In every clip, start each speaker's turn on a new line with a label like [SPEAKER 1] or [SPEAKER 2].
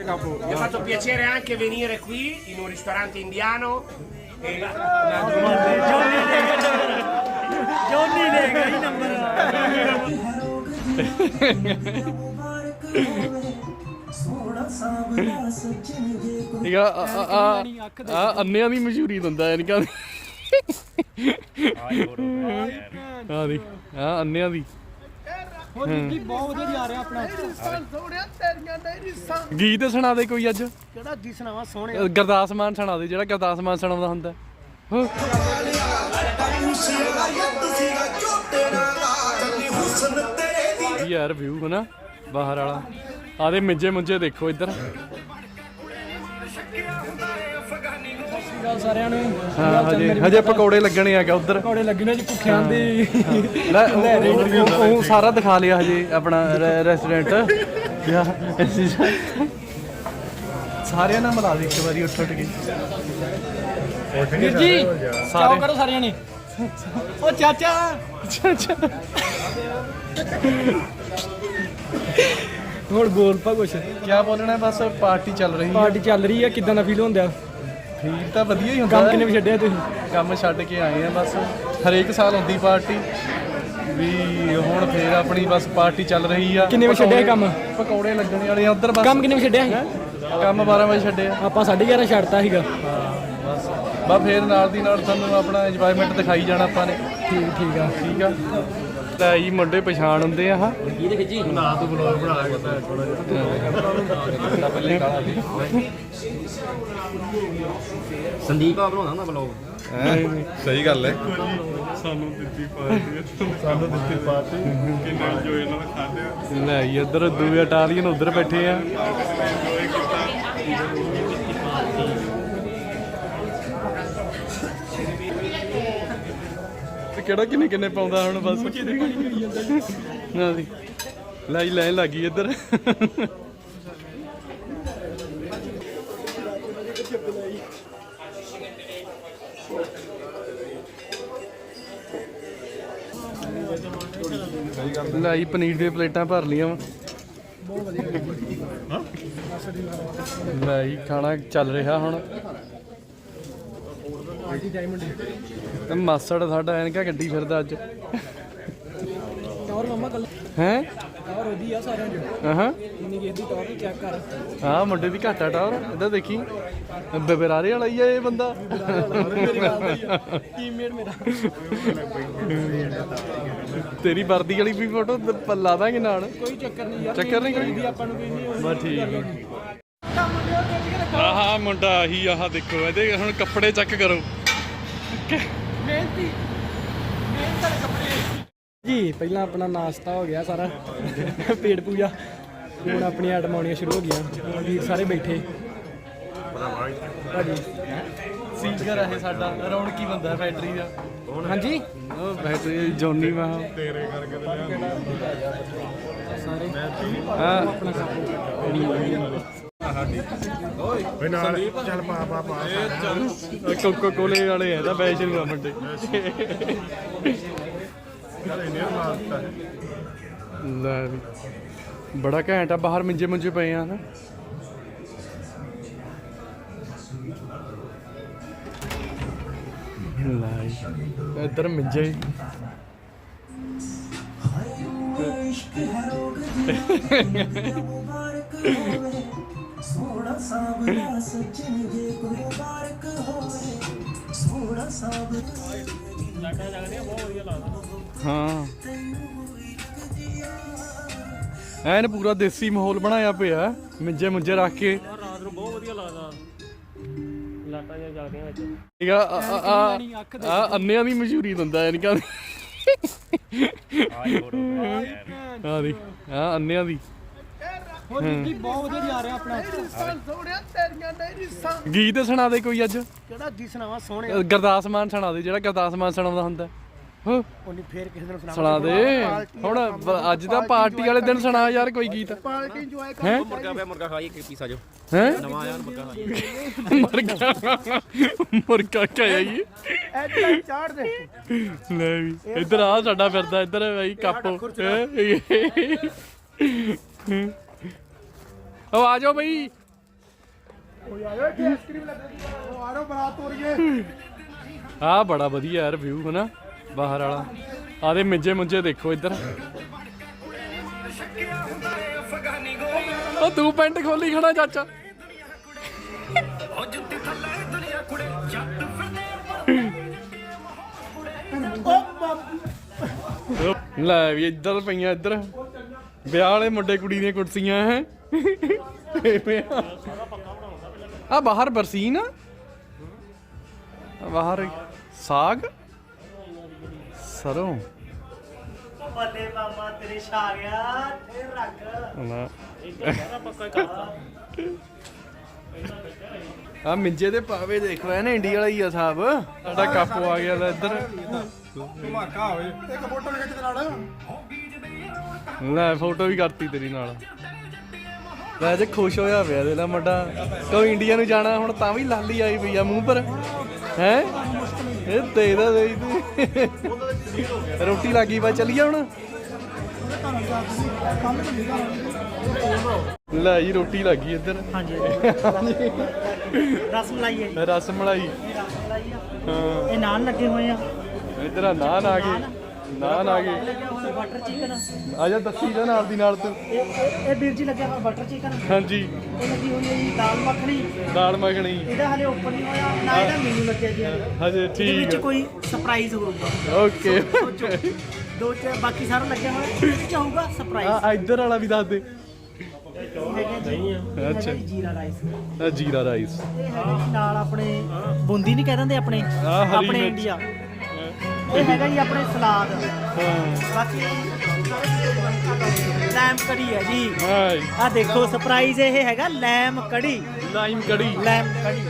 [SPEAKER 1] Mi ha fatto piacere anche venire qui in un ristorante indiano. E
[SPEAKER 2] ਜੋਨੀ ਲੈ ਗਈ number
[SPEAKER 3] ਠੀਕ ਆ ਆ- ਆ ਆ- ਆ ਅੰਨਿਆਂ ਦੀ ਮਸ਼ਹੂਰੀ ਦਿੰਦਾ ਐਨਕਾਂ ਦੀ ਆ ਦੀ ਆ ਅੰਨਿਆਂ ਦੀ
[SPEAKER 2] ਹੋਰ ਜੀ ਬਹੁਤ ਵਧੀਆ ਜਾ ਰਿਹਾ ਆਪਣਾ।
[SPEAKER 4] ਸੋਹਣਿਆ ਤੇਰੀਆਂ ਨਹੀਂ ਰਿਸਾਂ।
[SPEAKER 3] ਗੀਤ ਸੁਣਾ ਦੇ ਕੋਈ ਅੱਜ?
[SPEAKER 4] ਕਿਹੜਾ ਜੀ ਸੁਣਾਵਾ? ਸੋਹਣੇ
[SPEAKER 3] ਅ, ਗੁਰਦਾਸ ਮਾਨ ਸੁਣਾ ਦੇ ਜਿਹੜਾ ਗੁਰਦਾਸ ਮਾਨ ਸੁਣਾਉਂਦਾ ਹੁੰਦਾ ਹੋ। ਯਾਰ ਵਿਊ ਹਨਾ ਬਾਹਰ ਵਾਲਾ। ਆਦੇ ਮਿੰਜੇ ਮੁੰਜੇ ਦੇਖੋ ਇੱਧਰ।
[SPEAKER 2] ਗੱਲ ਸਾਰਿਆਂ ਨੂੰ।
[SPEAKER 3] ਹਾਂ ਹਜੇ। ਹਜੇ ਪਕੌੜੇ ਲੱਗਣੇ ਆਗਾ ਉੱਧਰ।
[SPEAKER 2] ਪਕੌੜੇ ਲੱਗਣੇ ਜੀ ਭੁੱਖਿਆਂ ਦੀ।
[SPEAKER 3] ਲੈ ਉਹ- ਸਾਰਾ ਦਿਖਾ ਲਿਆ ਹਜੇ ਆਪਣਾ ਰੈਸਟੋਰੈਂਟ। ਸਾਰਿਆਂ ਨਾਲ ਮਿਲਾ ਦੇ ਇੱਕ ਵਾਰੀ ਉੱਠ ਉੱਠ ਕੇ।
[SPEAKER 2] ਵੀਰ ਜੀ ਚਾਓ ਕਰੋ ਸਾਰਿਆਂ ਨੇ। ਉਹ ਚਾਚਾ। ਹੁਣ ਬੋਲ ਪਾ ਕੁਛ।
[SPEAKER 3] ਕੀ ਬੋਲਣਾ ਬਸ ਪਾਰਟੀ ਚੱਲ ਰਹੀ ਹੈ।
[SPEAKER 2] ਪਾਰਟੀ ਚੱਲ ਰਹੀ ਹੈ ਕਿਦਾਂ ਦਾ ਫੀਲ ਹੁੰਦਾ?
[SPEAKER 3] ਠੀਕ ਤਾਂ ਵਧੀਆ ਹੀ ਹੁੰਦਾ।
[SPEAKER 2] ਕੰਮ। ਕਿੰਨੇ ਵਜੇ ਛੱਡਿਆ ਤੁਸੀਂ?
[SPEAKER 3] ਕੰਮ ਛੱਡ ਕੇ ਆਏ ਆ ਬਸ। ਹਰੇਕ ਸਾਲ ਹੁੰਦੀ ਪਾਰਟੀ। ਵੀ ਹੁਣ ਫੇਰ ਆਪਣੀ ਬਸ ਪਾਰਟੀ ਚੱਲ ਰਹੀ ਆ।
[SPEAKER 2] ਕਿੰਨੇ ਵਜੇ ਛੱਡਿਆ ਕੰਮ?
[SPEAKER 3] ਪਕੌੜੇ ਲੱਗਣੇ ਵਾਲੇ ਆ ਉਧਰ ਬਸ।
[SPEAKER 2] ਕੰਮ ਕਿੰਨੇ ਵਜੇ ਛੱਡਿਆ ਸੀ
[SPEAKER 3] ਕੰਮ 12 ਵਜੇ ਛੱਡਿਆ।
[SPEAKER 2] ਆਪਾਂ 11:30 ਛੱਡਤਾ ਸੀਗਾ।
[SPEAKER 3] ਬਸ। ਬਸ ਫੇਰ ਨਾਲ ਦੀ ਨਾਲ ਤੁਹਾਨੂੰ ਆਪਣਾ ਇੰਜੋਇਮੈਂਟ ਦਿਖਾਈ ਜਾਣਾ ਆਪਾਂ ਨੇ।
[SPEAKER 2] ਠੀਕ ਠੀਕ ਆ।
[SPEAKER 3] ਠੀਕ ਆ। ਲੈ ਜੀ ਮੁੰਡੇ ਪਛਾਣ ਹੁੰਦੇ ਆ ਹਾਂ।
[SPEAKER 1] ਸੰਦੀਪ ਆ ਬਣਾਉਂਦਾ ਹੁੰਦਾ ਬਲੌਗ
[SPEAKER 5] ਸਹੀ ਗੱਲ ਹੈ।
[SPEAKER 6] ਸਾਨੂੰ ਦਿੱਤੀ ਪਾਰਟੀ ਸਾਨੂੰ ਦਿੱਤੀ ਪਾਰਟੀ ਕਿੰਨਾ ਇੰਜੋਏ ਨਾਲ ਖਾਧਿਆ
[SPEAKER 3] ਲੈ ਜੀ ਇੱਧਰ ਦੂਏ ਇਟਾਲੀਅਨ ਉਧਰ ਬੈਠੇ ਆ। ਕਿਹੜਾ ਕਿੰਨੇ ਕਿੰਨੇ ਪਾਉਂਦਾ ਹੁਣ ਬਸ? ਨਾ ਜੀ। ਲੈ ਲੈਣ ਲੱਗੀ ਇੱਧਰ। ਲੈ ਜੀ ਪਨੀਰ ਦੀਆਂ ਪਲੇਟਾਂ ਭਰ ਲੀਆਂ ਵਾ। ਲੈ ਜੀ ਖਾਣਾ ਚੱਲ ਰਿਹਾ ਹੁਣ। ਤੇ ਮਾਸੜ ਸਾਡਾ ਐਨਕਾ ਗੱਡੀ ਫਿਰਦਾ ਅੱਜ।
[SPEAKER 2] ਟੌਰ ਮੰਮਾ ਕੱਲ
[SPEAKER 3] ਹੈ?
[SPEAKER 2] ਟੌਰ ਉਹਦੀ ਆ ਸਾਰਿਆਂ ਚ
[SPEAKER 3] ਹਾਂ
[SPEAKER 2] ਇੰਨੀ ਕਿਸੇ ਦੀ ਟੌਰ ਚੈੱਕ ਕਰ।
[SPEAKER 3] ਹਾਂ ਮੁੰਡੇ ਦੀ ਘਾਟਾ ਟਾਵਰ ਇੱਧਰ ਦੇਖੀ। ਬਬਰਾਰੇ ਵਾਲਾ ਹੀ ਆ ਇਹ ਬੰਦਾ।
[SPEAKER 2] ਟੀਮਮੇਟ ਮੇਰਾ।
[SPEAKER 3] ਤੇਰੀ ਵਰਦੀ ਵਾਲੀ ਵੀ ਫੋਟੋ ਲਾ ਦਾਂਗੇ ਨਾਲ।
[SPEAKER 2] ਕੋਈ ਚੱਕਰ ਨਹੀਂ ਯਾਰ
[SPEAKER 3] ਚੱਕਰ ਨਹੀਂ ਕੋਈ
[SPEAKER 2] ਦੀ ਆਪਾਂ ਨੂੰ ਕੋਈ ਨਹੀਂ
[SPEAKER 3] ਬਸ ਠੀਕ ਆਹਾ ਮੁੰਡਾ ਆਹੀ ਆਹ ਦੇਖੋ। ਇਹਦੇ ਹੁਣ ਕੱਪੜੇ ਚੈੱਕ ਕਰੋ।
[SPEAKER 2] ਮਿਹਨਤੀ ਮਿਹਨਤ ਵਾਲੇ ਕੱਪੜੇ ਜੀ ਪਹਿਲਾਂ ਆਪਣਾ ਨਾਸ਼ਤਾ ਹੋ ਗਿਆ ਸਾਰਾ। ਪੇਟ ਪੂਜਾ। ਹੁਣ ਆਪਣੀਆਂ ਆਈਟਮਾਂ ਆਉਣੀਆਂ ਸ਼ੁਰੂ ਹੋ ਗਈਆਂ। ਵੀਰ ਸਾਰੇ ਬੈਠੇ। ਭਾਜੀ
[SPEAKER 3] ਸਿੰਗਰ ਇਹ ਸਾਡਾ। ਰੌਣਕੀ ਬੰਦਾ ਫੈਕਟਰੀ ਦਾ।
[SPEAKER 2] ਹਾਂਜੀ?
[SPEAKER 3] ਉਹ ਫੈਕਟਰੀ ਜੋਨੀ ਵਾ।
[SPEAKER 6] ਤੇਰੇ ਕਰਕੇ ਤਾਂ ਲਿਆ
[SPEAKER 2] ਸਾਰੇ।
[SPEAKER 3] ਹਾਂ
[SPEAKER 6] ਓਏ ਨਾਲ ਚੱਲ ਪਾ ਪਾ ਪਾ
[SPEAKER 3] ਕੋਕੋ ਕੋਲੇ ਵਾਲੇ ਆ ਤਾਂ ਬੈਸ਼ਨ ਦਾ ਮੁੰਡੇ।
[SPEAKER 6] ਚੱਲ ਇੰਨੇ ਮਾਰਤਾ
[SPEAKER 3] ਲੈ ਵੀ। ਬੜਾ ਘੈਂਟ ਆ ਬਾਹਰ ਮਿੰਜੇ ਮੁੰਜੇ ਪਏ ਆ ਨਾ ਲੈ ਜੀ। ਇੱਧਰ ਮਿੰਜੇ।
[SPEAKER 4] ਸੋਹਣਾ ਸਾਵਲਾ ਸੱਜਣ ਜੇ ਕੋਈ ਮੁਬਾਰਕ ਹੋਵੇ ਸੋਹਣਾ ਸਾਵਲਾ
[SPEAKER 3] ਹਾਂ। ਐਨ ਪੂਰਾ ਦੇਸੀ ਮਾਹੌਲ ਬਣਾਇਆ ਪਿਆ ਮਿੰਜੇ ਮੁੰਜੇ ਰੱਖ ਕੇ।
[SPEAKER 2] ਰਾਤ ਨੂੰ ਬਹੁਤ ਵਧੀਆ ਲੱਗਦਾ। ਲਾਟਾਂ ਜਿਹਾ ਜਗਦੀਆਂ ਵਿੱਚ।
[SPEAKER 3] ਠੀਕ ਆ ਆ- ਆ ਆ- ਆ ਅੰਨਿਆਂ ਦੀ ਮਸ਼ਹੂਰੀ ਦਿੰਦਾ ਐਨਕਾਂ ਦੀ ਆ ਦੀ ਆ ਅੰਨਿਆਂ ਦੀ।
[SPEAKER 2] ਹੋਰ ਜੀ ਬਹੁਤ ਵਧੀਆ ਜਾ ਰਿਹਾ ਆਪਣਾ।
[SPEAKER 4] ਸੋਹਣਿਆ ਤੇਰੀਆਂ ਨਹੀਂ ਰਿਸਾਂ।
[SPEAKER 3] ਗੀਤ ਸੁਣਾ ਦੇ ਕੋਈ ਅੱਜ।
[SPEAKER 4] ਕਿਹੜਾ ਜੀ ਸੁਣਾਵਾ? ਸੋਹਣੇ
[SPEAKER 3] ਅ, ਗੁਰਦਾਸ ਮਾਨ ਸੁਣਾ ਦੇ ਜਿਹੜਾ ਗੁਰਦਾਸ ਮਾਨ ਸੁਣਾਉਂਦਾ ਹੁੰਦਾ। ਹੋ।
[SPEAKER 4] ਉਹਨੇ ਫੇਰ ਕਿਸੇ ਦਿਨ ਸੁਣਾਵਾ
[SPEAKER 3] ਸੁਣਾ ਦੇ। ਹੁਣ ਅੱਜ ਦਾ ਪਾਰਟੀ ਵਾਲੇ ਦਿਨ ਸੁਣਾ ਯਾਰ ਕੋਈ ਗੀਤ।
[SPEAKER 4] ਪਾਰਟੀ ਇੰਜੋਏ ਕਰ।
[SPEAKER 3] ਹੈ
[SPEAKER 1] ਮੁਰਗਾ ਪਿਆ ਮੁਰਗਾ ਖਾਈ ਇੱਕ ਪੀਸ ਆ ਜੋ।
[SPEAKER 3] ਹੈ?
[SPEAKER 1] ਨਵਾਂ ਆਇਆ ਮੁਰਗਾ ਖਾਈ
[SPEAKER 3] ਮੁਰਗਾ। ਮੁਰਗਾ ਕਾਇਆ ਜੀ।
[SPEAKER 4] ਐਡਾ ਚਾੜ ਦੇ।
[SPEAKER 3] ਲੈ ਵੀ ਇੱਧਰ ਆ ਸਾਡਾ ਫਿਰਦਾ ਇੱਧਰ ਬਈ ਕਾਪੋ। ਹੈਂ? ਉਹ ਆ ਜਾਓ ਬਈ। ਆ ਬੜਾ ਵਧੀਆ ਯਾਰ ਵਿਊ ਹਨਾ? ਬਾਹਰ ਵਾਲਾ। ਆਦੇ ਮਿੰਜੇ ਮੁੰਜੇ ਦੇਖੋ ਇੱਧਰ। ਉਹ ਤੂੰ ਪੈਂਟ ਖੋਲੀ ਖੜਾ ਚਾਚਾ। ਲੈ ਵੀ ਇੱਧਰ ਪਈਆਂ ਇੱਧਰ। ਵਿਆਹ ਵਾਲੇ ਮੁੰਡੇ ਕੁੜੀ ਦੀਆਂ ਕੁਰਸੀਆਂ ਹੈ? ਆ ਬਾਹਰ ਬਰਸੀਨ। ਆ ਬਾਹਰ ਸਾਗ। ਸਰੋਂ।
[SPEAKER 4] ਬੱਲੇ ਮਾਮਾ ਤੇਰੇ ਛਾ ਗਿਆ ਤੇ ਰੱਖ
[SPEAKER 3] ਨਾ ਆ ਮਿੰਜੇ ਦੇ ਪਾਵੇ ਦੇਖ ਰਹੇ ਨੇ ਇੰਡੀਆ ਵਾਲਾ ਹੀ ਆ ਸਾਹਿਬ ਸਾਡਾ ਕੱਪ ਆ ਗਿਆ ਲੈ ਇੱਧਰ।
[SPEAKER 6] ਧਮਾਕਾ ਹੋਵੇ। ਇੱਕ ਫੋਟੋ ਖਿੱਚ ਦੇ ਨਾਲ।
[SPEAKER 3] ਲੈ ਫੋਟੋ ਵੀ ਕਰਤੀ ਤੇਰੀ ਨਾਲ। ਵੈਸੇ ਖੁਸ਼ ਹੋਇਆ ਪਿਆ ਦੇ ਨਾ ਮੁੰਡਾ। ਕੋਈ ਇੰਡੀਆ ਨੂੰ ਜਾਣਾ ਹੁਣ ਤਾਂ ਵੀ ਲਾਲੀ ਆਈ ਪਈ ਆ ਮੂੰਹ ਪਰ। ਹੈ? ਇਹ ਤੇਰਾ ਦੇ ਰੋਟੀ ਲੱਗੀ ਬਾ ਚੱਲੀਏ ਹੁਣ। ਲੈ ਜੀ ਰੋਟੀ ਲੱਗੀ ਇੱਧਰ।
[SPEAKER 4] ਹਾਂਜੀ। ਰਸ ਮਲਾਈ ਹੈ
[SPEAKER 3] ਰਸ ਮਲਾਈ। ਹਾਂ।
[SPEAKER 4] ਇਹ ਨਾਨ ਲੱਗੇ ਹੋਏ ਆ।
[SPEAKER 3] ਇੱਧਰ ਆ ਨਾਨ ਆ ਗਏ। ਨਾਨ ਆ ਗਏ
[SPEAKER 4] ਬਟਰ ਚਿਕਨ
[SPEAKER 3] ਆ ਜਾ ਦੱਸੀ ਜਾ ਨਾਲ ਦੀ ਨਾਲ ਤੂੰ।
[SPEAKER 4] ਇਹ ਇਹ- ਇਹ ਵੀਰ ਜੀ ਲੱਗਿਆ ਹੋਇਆ ਬਟਰ ਚਿਕਨ
[SPEAKER 3] ਹਾਂਜੀ।
[SPEAKER 4] ਇਹ ਲੱਗੀ ਹੋਈ ਹੈ ਜੀ ਦਾਲ ਮੱਖਣੀ।
[SPEAKER 3] ਦਾਲ ਮੱਖਣੀ।
[SPEAKER 4] ਇਹਦਾ ਹਲੇ ਓਪਨ ਨਹੀਂ ਹੋਇਆ ਨਾ ਇਹਦਾ ਮੈਨੂ ਲੱਗਿਆ ਜੀ।
[SPEAKER 3] ਹਜੇ
[SPEAKER 4] ਇਹਦੇ
[SPEAKER 3] ਠੀਕ
[SPEAKER 4] ਵਿੱਚ
[SPEAKER 3] ਆ।
[SPEAKER 4] ਕੋਈ ਸਰਪ੍ਰਾਈਜ਼ ਹੋਊਗਾ।
[SPEAKER 3] ਓਕੇ
[SPEAKER 4] ਦੋ ਚ ਬਾਕੀ ਸਾਰਾ ਲੱਗਿਆ ਹੋਇਆ। ਇਹਦੇ ਚ ਹੋਊਗਾ ਸਰਪ੍ਰਾਈਜ਼
[SPEAKER 3] ਆ ਇੱਧਰ ਵਾਲਾ ਵੀ ਦੱਸ ਦੇ।
[SPEAKER 4] ਇਹ
[SPEAKER 3] ਅੱਛਾ।
[SPEAKER 4] ਜੀਰਾ ਰਾਈਸ
[SPEAKER 3] ਜੀਰਾ ਰਾਈਸ
[SPEAKER 4] ਇਹ ਨਾਲ ਆਪਣੇ ਬੂੰਦੀ ਨਹੀਂ ਕਹਿ ਦਿੰਦੇ ਆਪਣੇ? ਆਪਣੇ। ਇੰਡੀਆ ਇਹ ਹੈਗਾ ਜੀ ਆਪਣੇ ਸਲਾਦ।
[SPEAKER 3] ਹਾਂ।
[SPEAKER 4] ਬਾਕੀ ਲੈਮ ਕੜੀ ਹੈ ਜੀ।
[SPEAKER 3] ਹਾਈ
[SPEAKER 4] ਆ ਦੇਖੋ ਸਰਪ੍ਰਾਈਜ਼ ਇਹ ਹੈਗਾ ਲੈਮ ਕੜੀ।
[SPEAKER 3] ਲਾਈਮ ਕੜੀ।
[SPEAKER 4] ਲੈਮ ਕੜੀ।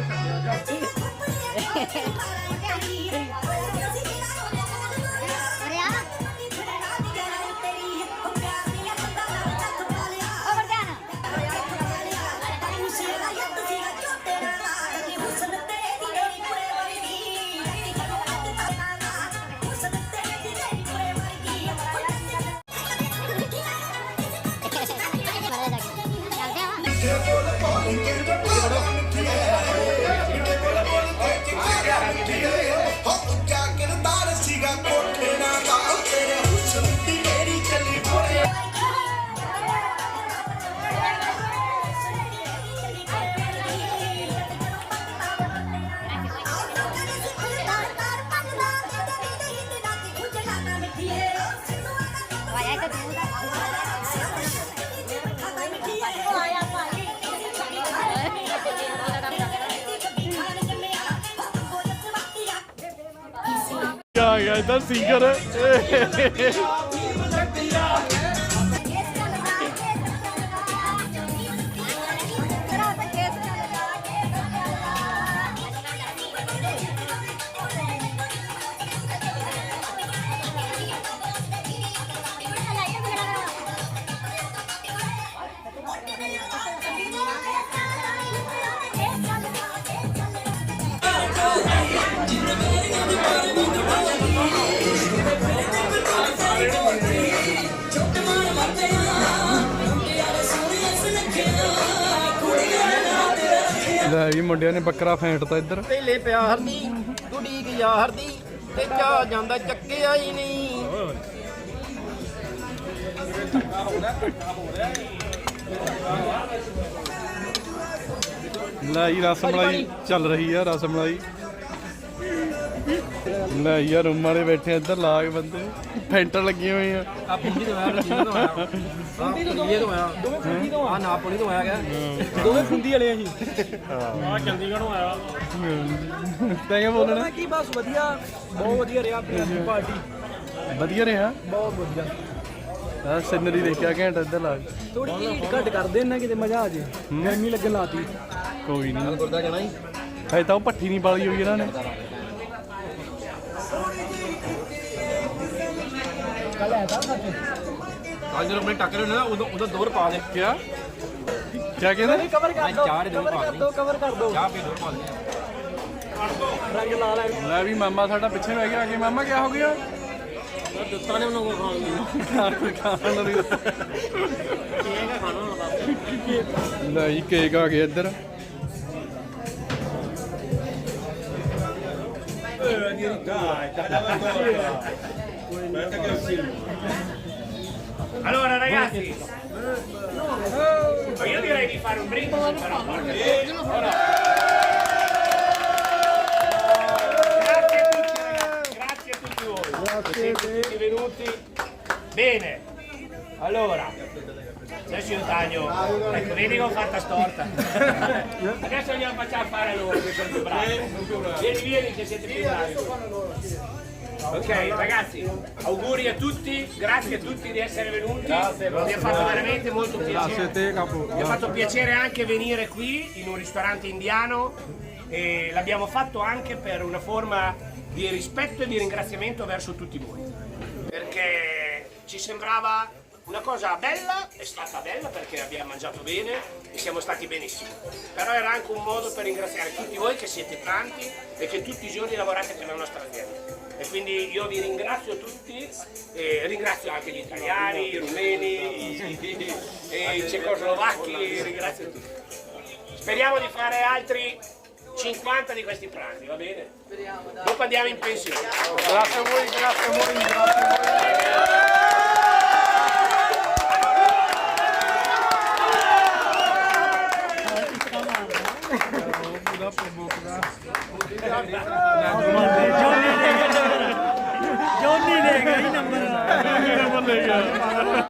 [SPEAKER 3] ਆ ਗਿਆ ਇੱਧਰ ਸਿੰਗਰ ਲੈ ਵੀ ਮੁੰਡਿਆਂ ਨੇ ਬੱਕਰਾ ਫੈਂਟਤਾ ਇੱਧਰ।
[SPEAKER 7] ਪਹਿਲੇ ਪਿਆਰ ਦੀ ਗੁੱਡੀ ਕੀ ਯਾਰ ਦੀ ਤੇ ਚਾ ਜਾਂਦਾ ਚੱਕਿਆ ਹੀ ਨਹੀਂ।
[SPEAKER 3] ਲੈ ਜੀ ਰਸ ਮਲਾਈ ਚੱਲ ਰਹੀ ਆ ਰਸ ਮਲਾਈ। ਲੈ ਯਾਰ ਰੂਮ ਵਾਲੇ ਬੈਠੇ ਇੱਧਰ ਲਾ ਕੇ ਬੰਦੇ। ਫੈਂਟਰ ਲੱਗੀਆਂ ਹੋਈਆਂ।
[SPEAKER 7] ਆ ਪੁੰਡੀ ਤੋਂ ਆਇਆ ਜੀ ਤੋਂ ਆਇਆ। ਆ ਪੁੰਡੀ ਤੋਂ ਆਇਆ। ਆ ਨਾ ਪੁੰਡੀ ਤੋਂ ਆਇਆ ਗਿਆ।
[SPEAKER 2] ਦੋਵੇਂ ਫੁੰਦੀ ਵਾਲੇ ਆ ਜੀ।
[SPEAKER 3] ਤੈਂ ਕਿਆ ਬੋਲਣਾ।
[SPEAKER 2] ਕੀ ਬਸ ਵਧੀਆ। ਬਹੁਤ ਵਧੀਆ ਰਿਹਾ ਆਪਣੀ ਪਾਰਟੀ।
[SPEAKER 3] ਵਧੀਆ ਰਿਹਾ?
[SPEAKER 2] ਬਹੁਤ ਵਧੀਆ।
[SPEAKER 3] ਆ ਸਿਨਰੀ ਦੇਖਿਆ ਘੈਂਟ ਇੱਧਰ ਲਾ ਕੇ।
[SPEAKER 2] ਥੋੜੀ ਜਿਹੀ ਘੱਟ ਕਰ ਦੇ ਨਾ ਕਿਤੇ ਮਜ਼ਾ ਆ ਜੇ। ਗਰਮੀ ਲੱਗਣ ਲਾਤੀ।
[SPEAKER 3] ਕੋਈ ਨਹੀਂ
[SPEAKER 7] ਗੁਰਦਾ ਜਾਣਾ ਹੀ।
[SPEAKER 3] ਹਜੇ ਤਾਂ ਉਹ ਪੱਠੀ ਨਹੀਂ ਬਾਲੀ ਹੋਈ ਇਹਨਾਂ ਨੇ।
[SPEAKER 7] ਅੱਜ ਜਦੋਂ ਆਪਣੇ ਟੱਕਰ ਹੋਣਾ ਉਦੋਂ ਉਦੋਂ ਦੋਰ ਪਾ ਦੇ।
[SPEAKER 3] ਕਿਆ? ਕਿਆ ਕਹਿੰਦਾ?
[SPEAKER 2] ਨਹੀਂ ਕਵਰ ਕਰ ਦੋ
[SPEAKER 7] ਚਾਰ
[SPEAKER 2] ਦੋ
[SPEAKER 7] ਪਾ ਦੋ
[SPEAKER 2] ਕਵਰ ਕਰ ਦੋ।
[SPEAKER 7] ਚਾਹ ਪੀ ਦੋ ਪਾ ਦੇ
[SPEAKER 2] ਰੰਗ ਲਾਲ ਹੈ
[SPEAKER 3] ਲੈ ਵੀ ਮਾਮਾ ਸਾਡਾ ਪਿੱਛੇ ਰਹਿ ਗਿਆ ਆ ਕੇ ਮਾਮਾ ਕਿਆ ਹੋ ਗਿਆ?
[SPEAKER 7] ਦਿੱਤਾ ਨੇ ਉਹਨਾਂ ਕੋ ਖਾਣ ਨੂੰ।
[SPEAKER 3] ਖਾਣ ਨੂੰ ਕੇਕ ਖਾਣਾ ਹੁੰਦਾ ਨਹੀਂ ਕੇਕ ਆ ਗਿਆ ਇੱਧਰ। Ой, они, да, это было. Это красиво.
[SPEAKER 1] Allora ragazzi, io direi di fare un brindisi però. Grazie a tutti ragazzi, grazie a tutti voi. Siete tutti venuti. Bene, allora, adesso io taglio, ecco vedi che ho fatta storta. Adesso andiamo facciamo fare loro che sono più bravi. Vieni, vieni che siete più bravi. Ok ragazzi, auguri a tutti, grazie a tutti di essere venuti. Mi ha fatto veramente molto piacere. Mi ha fatto piacere anche venire qui in un ristorante indiano e l'abbiamo fatto anche per una forma di rispetto e di ringraziamento verso tutti voi. Perché ci sembrava una cosa bella, è stata bella perché abbiamo mangiato bene e siamo stati benissimo. Però era anche un modo per ringraziare tutti voi che siete tanti e che tutti i giorni lavorate per la nostra azienda. E quindi io vi ringrazio tutti e ringrazio anche gli italiani, i rumeni, i, e cecoslovacchi, ringrazio tutti. Speriamo di fare altri 50 di questi pranzi, va bene? Dopo andiamo in pensione.
[SPEAKER 6] Grazie a voi, grazie a voi, grazie a voi.
[SPEAKER 2] ਜੋਨੀ ਦੇ ਗਈ number